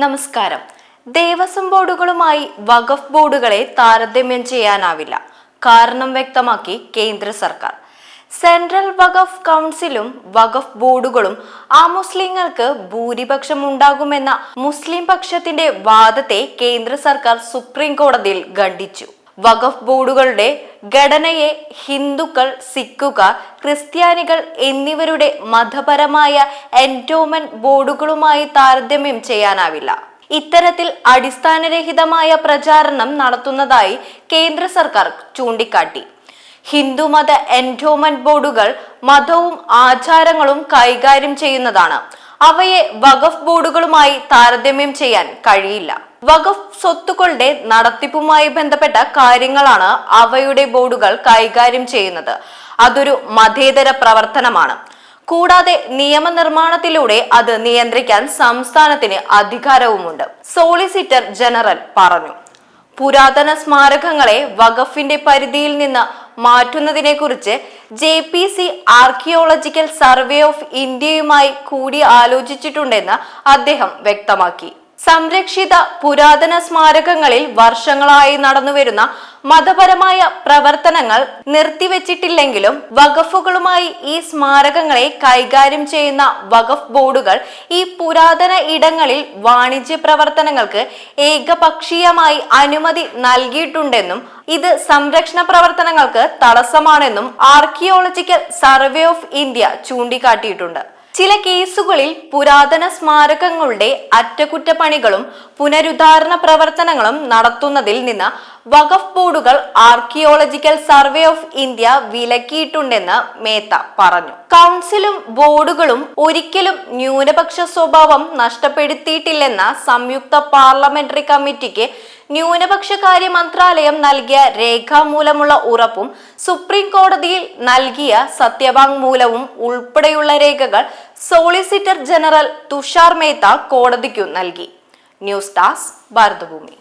നമസ്കാരം. ദേവസ്വം ബോർഡുകളുമായി വഖഫ് ബോർഡുകളെ താരതമ്യം ചെയ്യാനാവില്ല. കാരണം വ്യക്തമാക്കി കേന്ദ്ര സർക്കാർ. സെൻട്രൽ വഖഫ് കൗൺസിലും വഖഫ് ബോർഡുകളും ആ മുസ്ലിങ്ങൾക്ക് ഭൂരിപക്ഷം ഉണ്ടാകുമെന്ന മുസ്ലിം പക്ഷത്തിന്റെ വാദത്തെ കേന്ദ്ര സർക്കാർ സുപ്രീം കോടതിയിൽ ഖണ്ഡിച്ചു. വഖഫ് ബോർഡുകളുടെ ഘടനയെ ഹിന്ദുക്കൾ സിഖുകാർ ക്രിസ്ത്യാനികൾ എന്നിവരുടെ മതപരമായ എൻഡോമെന്റ് ബോർഡുകളുമായി താരതമ്യം ചെയ്യാനാവില്ല. ഇത്തരത്തിൽ അടിസ്ഥാനരഹിതമായ പ്രചാരണം നടത്തുന്നതായി കേന്ദ്ര സർക്കാർ ചൂണ്ടിക്കാട്ടി. ഹിന്ദുമത എൻഡോമെന്റ് ബോർഡുകൾ മതവും ആചാരങ്ങളും കൈകാര്യം ചെയ്യുന്നതാണ്. അവയെ വഖഫ് ബോർഡുകളുമായി താരതമ്യം ചെയ്യാൻ കഴിയില്ല. വഖഫ് സ്വത്തുക്കളുടെ നടത്തിപ്പുമായി ബന്ധപ്പെട്ട കാര്യങ്ങളാണ് അവയുടെ ബോർഡുകൾ കൈകാര്യം ചെയ്യുന്നത്. അതൊരു മതേതര പ്രവർത്തനമാണ്. കൂടാതെ നിയമനിർമ്മാണത്തിലൂടെ അത് നിയന്ത്രിക്കാൻ സംസ്ഥാനത്തിന് അധികാരവുമുണ്ട് സോളിസിറ്റർ ജനറൽ പറഞ്ഞു. പുരാതന സ്മാരകങ്ങളെ വഖഫിന്റെ പരിധിയിൽ നിന്ന് മാറ്റുന്നതിനെ കുറിച്ച് J P C archaeological survey of ഇന്ത്യയുമായി കൂടി ആലോചിച്ചിട്ടുണ്ടെന്ന് അദ്ദേഹം വ്യക്തമാക്കി. സംരക്ഷിത പുരാതന സ്മാരകങ്ങളിൽ വർഷങ്ങളായി നടന്നുവരുന്ന മതപരമായ പ്രവർത്തനങ്ങൾ നിർത്തിവെച്ചിട്ടില്ലെങ്കിലും വഖഫുകളുമായി ഈ സ്മാരകങ്ങളെ കൈകാര്യം ചെയ്യുന്ന വഖഫ് ബോർഡുകൾ ഈ പുരാതന ഇടങ്ങളിൽ വാണിജ്യ പ്രവർത്തനങ്ങൾക്ക് ഏകപക്ഷീയമായി അനുമതി നൽകിയിട്ടുണ്ടെന്നും ഇത് സംരക്ഷണ പ്രവർത്തനങ്ങൾക്ക് തടസ്സമാണെന്നും ആർക്കിയോളജിക്കൽ സർവേ ഓഫ് ഇന്ത്യ ചൂണ്ടിക്കാട്ടിയിട്ടുണ്ട്. ചില കേസുകളിൽ പുരാതന സ്മാരകങ്ങളുടെ അറ്റകുറ്റപ്പണികളും പുനരുദ്ധാരണ പ്രവർത്തനങ്ങളും നടത്തുന്നതിൽ നിന്ന് വഖഫ് ബോർഡുകൾ ആർക്കിയോളജിക്കൽ സർവേ ഓഫ് ഇന്ത്യ വിലക്കിയിട്ടുണ്ടെന്ന് മേത്ത പറഞ്ഞു. കൗൺസിലും ബോർഡുകളും ഒരിക്കലും ന്യൂനപക്ഷ സ്വഭാവം നഷ്ടപ്പെടുത്തിയിട്ടില്ലെന്ന സംയുക്ത പാർലമെന്ററി കമ്മിറ്റിക്ക് ന്യൂനപക്ഷ കാര്യ മന്ത്രാലയം നൽകിയ രേഖാമൂലമുള്ള ഉറപ്പും സുപ്രീം കോടതിയിൽ നൽകിയ സത്യവാങ്മൂലവും ഉൾപ്പെടെയുള്ള രേഖകൾ സോളിസിറ്റർ ജനറൽ തുഷാർ മേത്ത കോടതിക്കു നൽകി. ന്യൂസ് ഡാസ് ഭാരതഭൂമി.